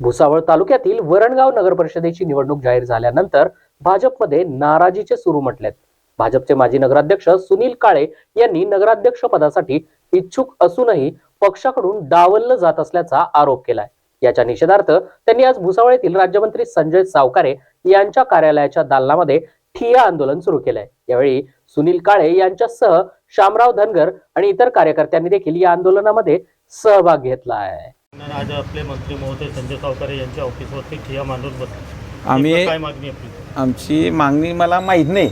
भुसावळ तालुक्यातील वरणगाव नगर परिषदेची निवडणूक जाहीर झाल्यानंतर भाजपमध्ये नाराजीचे सुरू म्हटलेत. भाजपचे माजी नगराध्यक्ष सुनील काळे यांनी नगराध्यक्ष पदासाठी इच्छुक असूनही पक्षाकडून डावललं जात असल्याचा आरोप केलाय. याच्या निषेधार्थ त्यांनी आज भुसावळ येथील राज्यमंत्री संजय सावकारे यांच्या कार्यालयाच्या दालनामध्ये ठिया आंदोलन सुरू केलंय. यावेळी सुनील काळे यांच्यासह शामराव धनगर आणि इतर कार्यकर्त्यांनी देखील या आंदोलनामध्ये सहभाग घेतला आहे आज आपले मंत्री महोदय संजय सावकारे यांच्या ऑफिसवरती ठिया मांडून बसले. आम्ही काय मागणी आपली? आमची मागणी मला माहीत नाही.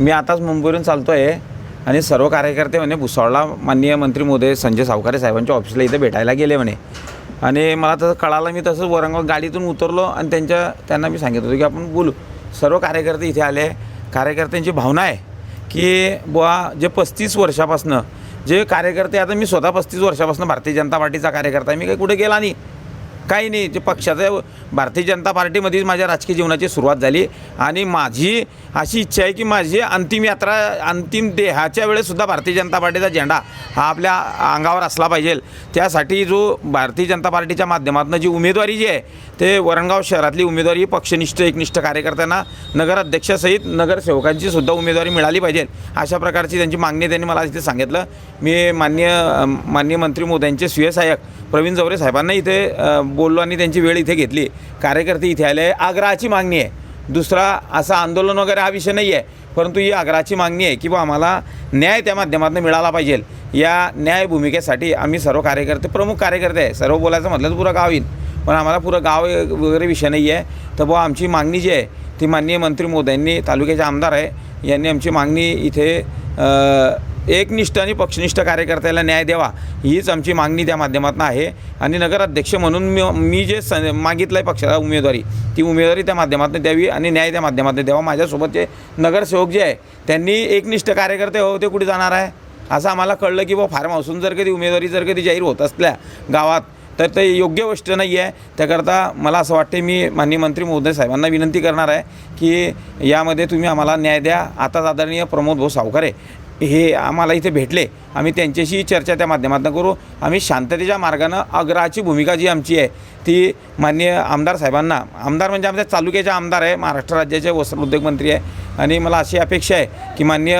मी आताच मुंबईवरून चालतो आहे आणि सर्व कार्यकर्ते म्हणे भुसावळला माननीय मंत्री महोदय संजय सावकारे साहेबांच्या ऑफिसला इथं भेटायला गेले म्हणे. आणि मला तसं कळालं मी तसंच वरंगाव गाडीतून उतरलो आणि त्यांच्या त्यांना मी सांगितलं होतं की आपण बोलू. सर्व कार्यकर्ते इथे आले. कार्यकर्त्यांची भावना आहे की बुवा जे पस्तीस वर्षापासनं जे कार्यकर्ते आता मी स्वतः पस्तीस वर्षापासून भारतीय जनता पार्टीचा कार्यकर्ता आहे मी काही कुठे गेला नाही. काही नाही जे पक्षाचं भारतीय जनता पार्टीमध्येच माझ्या राजकीय जीवनाची सुरुवात झाली. आणि माझी अशी इच्छा आहे की माझी अंतिम यात्रा अंतिम देहाच्या वेळेससुद्धा भारतीय जनता पार्टीचा झेंडा हा आपल्या अंगावर असला पाहिजे. त्यासाठी जो भारतीय जनता पार्टीच्या माध्यमातून जी उमेदवारी जी आहे ते वरणगाव शहरातली उमेदवारी ही पक्षनिष्ठ एकनिष्ठ कार्यकर्त्यांना नगराध्यक्षासहित नगरसेवकांची सुद्धा उमेदवारी मिळाली पाहिजे. अशा प्रकारची त्यांची मागणी त्यांनी मला इथे सांगितलं. मी मान्य माननीय मंत्री मोदयांचे सुय सहाय्यक प्रवीण जवरे साहेबांना इथे बोललो आणि त्यांची वेळ इथे घेतली. कार्यकर्ते इथे आले. आग्रहाची मागणी आहे. दुसरा असा आंदोलन वगैरे हा विषय नाही आहे परंतु ही आग्रहाची मागणी आहे की बा आम्हाला न्याय त्या माध्यमातून मिळाला पाहिजे. या न्याय भूमिकेसाठी आम्ही सर्व कार्यकर्ते प्रमुख कार्यकर्ते आहे. सर्व बोलायचं म्हटलं तर पुरं गाव येईल पण आम्हाला पुरं गाव वगैरे विषय नाही आहे तर बुवा आमची मागणी जी आहे ती माननीय मंत्री मोदयांनी तालुक्याचे आमदार आहे यांनी आमची मागणी इथे एकनिष्ठ आणि पक्षनिष्ठ कार्यकर्त्याला न्याय द्यावा हीच आमची मागणी त्या माध्यमातून आहे. आणि नगराध्यक्ष म्हणून मी मी जे स मागितलं आहे पक्षाला उमेदवारी ती उमेदवारी त्या माध्यमातून द्यावी आणि न्याय त्या माध्यमातून द्यावा. माझ्यासोबतचे नगरसेवक जे आहे त्यांनी एकनिष्ठ कार्यकर्ते हो ते कुठे जाणार आहे? असं आम्हाला कळलं की बा फार्म हाऊसून जर कधी उमेदवारी जर कधी जाहीर होत असल्या गावात तर ते योग्य गोष्ट नाही आहे. त्याकरता मला असं वाटते मी माननीय मंत्री महोदय साहेबांना विनंती करणार आहे की यामध्ये तुम्ही आम्हाला न्याय द्या. आताच आदरणीय प्रमोद भाऊ सावकारे हे आम्हाला इथे भेटले. आम्ही त्यांच्याशी चर्चा त्या माध्यमातून करू. आम्ही शांततेच्या मार्गानं आग्रहाची भूमिका जी आमची आहे ती माननीय आमदार साहेबांना आमदार म्हणजे आमच्या तालुक्याचे आमदार आहे महाराष्ट्र राज्याचे वस्त्र मंत्री आहे. आणि मला अशी अपेक्षा आहे की माननीय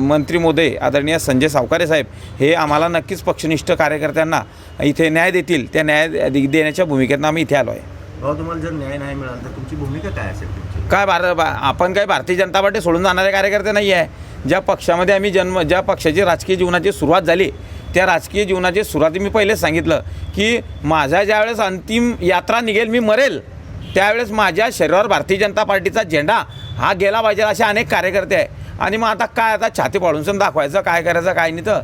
मंत्री मोदय आदरणीय संजय सावकारे साहेब हे आम्हाला नक्कीच पक्षनिष्ठ कार्यकर्त्यांना इथे न्याय देतील. त्या न्याय देण्याच्या भूमिकेतनं आम्ही इथे आलो आहे. भाऊ तुम्हाला जर न्याय नाही मिळाला तर तुमची भूमिका काय असेल? काय भार बा- आपण काय भारतीय जनता पार्टी सोडून जाणारे कार्यकर्ते नाही आहे. ज्या पक्षामध्ये आम्ही जन्म ज्या पक्षाची राजकीय जीवनाची सुरुवात झाली त्या राजकीय जीवनाची सुरुवाती मी पहिलेच सांगितलं की माझ्या ज्यावेळेस अंतिम यात्रा निघेल मी मरेल त्यावेळेस माझ्या शरीरावर भारतीय जनता पार्टीचा झेंडा हा गेला पाहिजे असे अनेक कार्यकर्ते आहे आणि मग आता काय आता छाती पाडून दाखवायचं काय करायचं काय नाही तर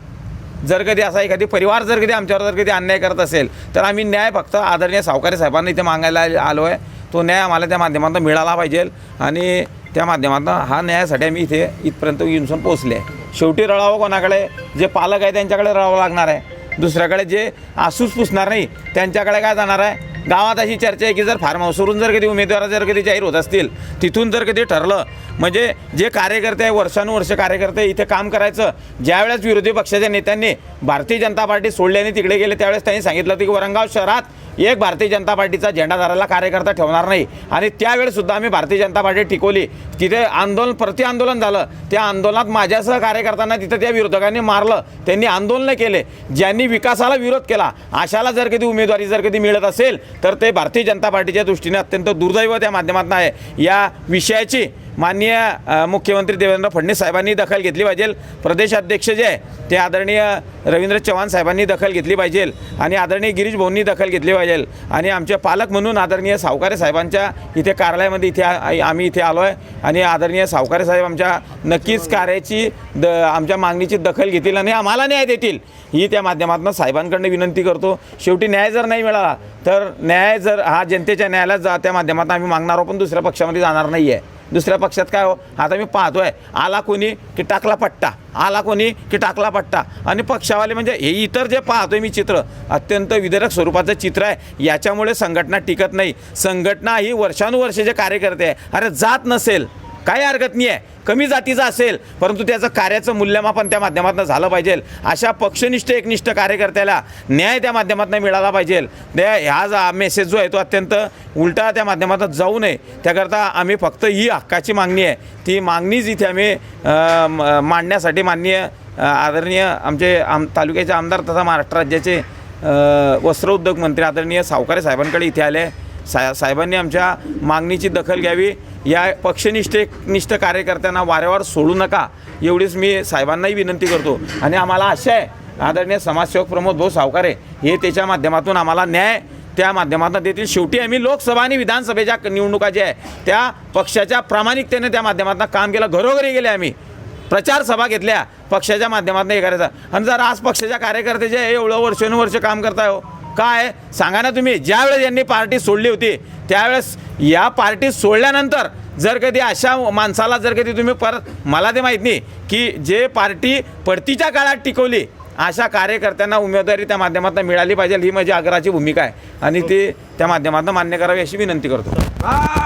जर कधी असा एखादी परिवार जर कधी आमच्यावर जर कधी अन्याय करत असेल तर आम्ही न्याय फक्त आदरणीय सावकारी साहेबांना इथे मागायला आलो आहे तो न्याय आम्हाला त्या माध्यमातून मिळाला पाहिजे. आणि त्या माध्यमातून हा न्यायासाठी आम्ही इथे इथपर्यंत येऊन पोहोचले. शेवटी रळावं कोणाकडे? जे पालक आहे त्यांच्याकडे रळावं लागणार आहे. दुसऱ्याकडे जे आसूस पुसणार नाही त्यांच्याकडे काय जाणार आहे? गावात अशी चर्चा आहे की जर फार्म हाऊसवरून जर कधी उमेदवार जर कधी जाहीर होत असतील तिथून जर कधी ठरलं म्हणजे जे कार्यकर्ते आहे वर्षानुवर्ष कार्यकर्ते इथे काम करायचं ज्यावेळेस विरोधी पक्षाच्या नेत्यांनी भारतीय जनता पार्टी सोडल्याने तिकडे गेले त्यावेळेस त्यांनी सांगितलं होतं की वरंगाव शहरात एक भारतीय जनता पार्टीचा झेंडा धरायला कार्यकर्ता ठेवणार नाही. आणि त्यावेळेसुद्धा आम्ही भारतीय जनता पार्टी टिकवली. तिथे आंदोलन प्रति आंदोलन झालं. त्या आंदोलनात माझ्यासह कार्यकर्त्यांना तिथं त्या विरोधकांनी मारलं. त्यांनी आंदोलन केले. ज्यांनी विकासाला विरोध केला अशाला जर कधी उमेदवारी जर कधी मिळत असेल तर ते भारतीय जनता पार्टीच्या दृष्टीने अत्यंत दुर्दैव त्या माध्यमातून आहे. या विषयाची माननीय मुख्यमंत्री देवेंद्र फडणवीस साहेबांनी दखल घेतली पाहिजे. प्रदेशाध्यक्ष जे आहे ते आदरणीय रवींद्र चव्हाण साहेबांनी दखल घेतली पाहिजे आणि आदरणीय गिरीश भाऊंनी दखल घेतली पाहिजे. आणि आमचे पालक म्हणून आदरणीय सावकारे साहेबांच्या इथे कार्यालयामध्ये इथे आम्ही इथे आलो आहे आणि आदरणीय सावकारे साहेब आमच्या नक्कीच कार्याची द आमच्या मागणीची दखल घेतील आणि आम्हाला न्याय देतील. ही त्या माध्यमातून साहेबांकडनं विनंती करतो. शेवटी न्याय जर नाही मिळाला तर न्याय जर हा जनतेच्या न्यायालयात जा त्या माध्यमातून आम्ही मागणार आहोत पण दुसऱ्या पक्षामध्ये जाणार नाही आहे दुसऱ्या पक्षात काय हो? आता मी पाहतोय आला कोणी की टाकला पट्टा आला कोणी की टाकला पट्टा. आणि पक्षावाले म्हणजे हे इतर जे पाहतोय मी चित्र अत्यंत विदरक स्वरूपाचं चित्र आहे. याच्यामुळे संघटना टिकत नाही. संघटना ही वर्षानुवर्षे जे कार्यकर्ते आहे अरे जात नसेल. काही हरकत नाही आहे. कमी जातीचा असेल परंतु त्याचं कार्याचं मूल्यमापन त्या माध्यमातून झालं पाहिजे. अशा पक्षनिष्ठ एकनिष्ठ कार्यकर्त्याला न्याय त्या माध्यमातून मिळाला पाहिजे. त्या ह्या जा मेसेज जो आहे तो अत्यंत उलटा त्या माध्यमातून जाऊ नये. त्याकरता आम्ही फक्त ही हक्काची मागणी आहे. ती मागणीच इथे आम्ही म- मांडण्यासाठी माननीय आदरणीय आमचे आम तालुक्याचे आमदार तथा महाराष्ट्र राज्याचे वस्त्रोद्योग मंत्री आदरणीय सावकारे साहेबांकडे इथे आले. सा साहेबांनी आमच्या मागणीची दखल घ्यावी. या पक्षनिष्ठ निष्ठ कार्यकर्त्यांना वारंवार सोडू नका. एवढीच मी साहेबांनाही विनंती करतो. आणि आम्हाला आशा आहे आदरणीय समाजसेवक प्रमोद भाऊ सावकारे हे त्याच्या माध्यमातून आम्हाला न्याय त्या माध्यमातून देतील. शेवटी आम्ही लोकसभा आणि विधानसभेच्या निवडणुका ज्या आहे त्या पक्षाच्या प्रामाणिकतेने त्या माध्यमातून काम केलं. घरोघरी गेले आम्ही. प्रचार सभा घेतल्या पक्षाच्या माध्यमातून हे करायचं आणि जर आज पक्षाच्या कार्यकर्ते जे आहे, एवढं वर्षानुवर्ष काम करताय हो. काय? सांगा ना तुम्ही. ज्यावेळेस यांनी पार्टी सोडली होती त्यावेळेस या पार्टी सोडल्यानंतर जर कधी अशा माणसाला जर कधी तुम्ही परत मला ते माहीत नाही की जे पार्टी पडतीच्या काळात टिकवली अशा कार्यकर्त्यांना उमेदवारी त्या माध्यमातून मिळाली पाहिजे. ही माझी आग्रहाची भूमिका आहे. आणि ती त्या माध्यमातून मान्य करावी अशी विनंती करतो.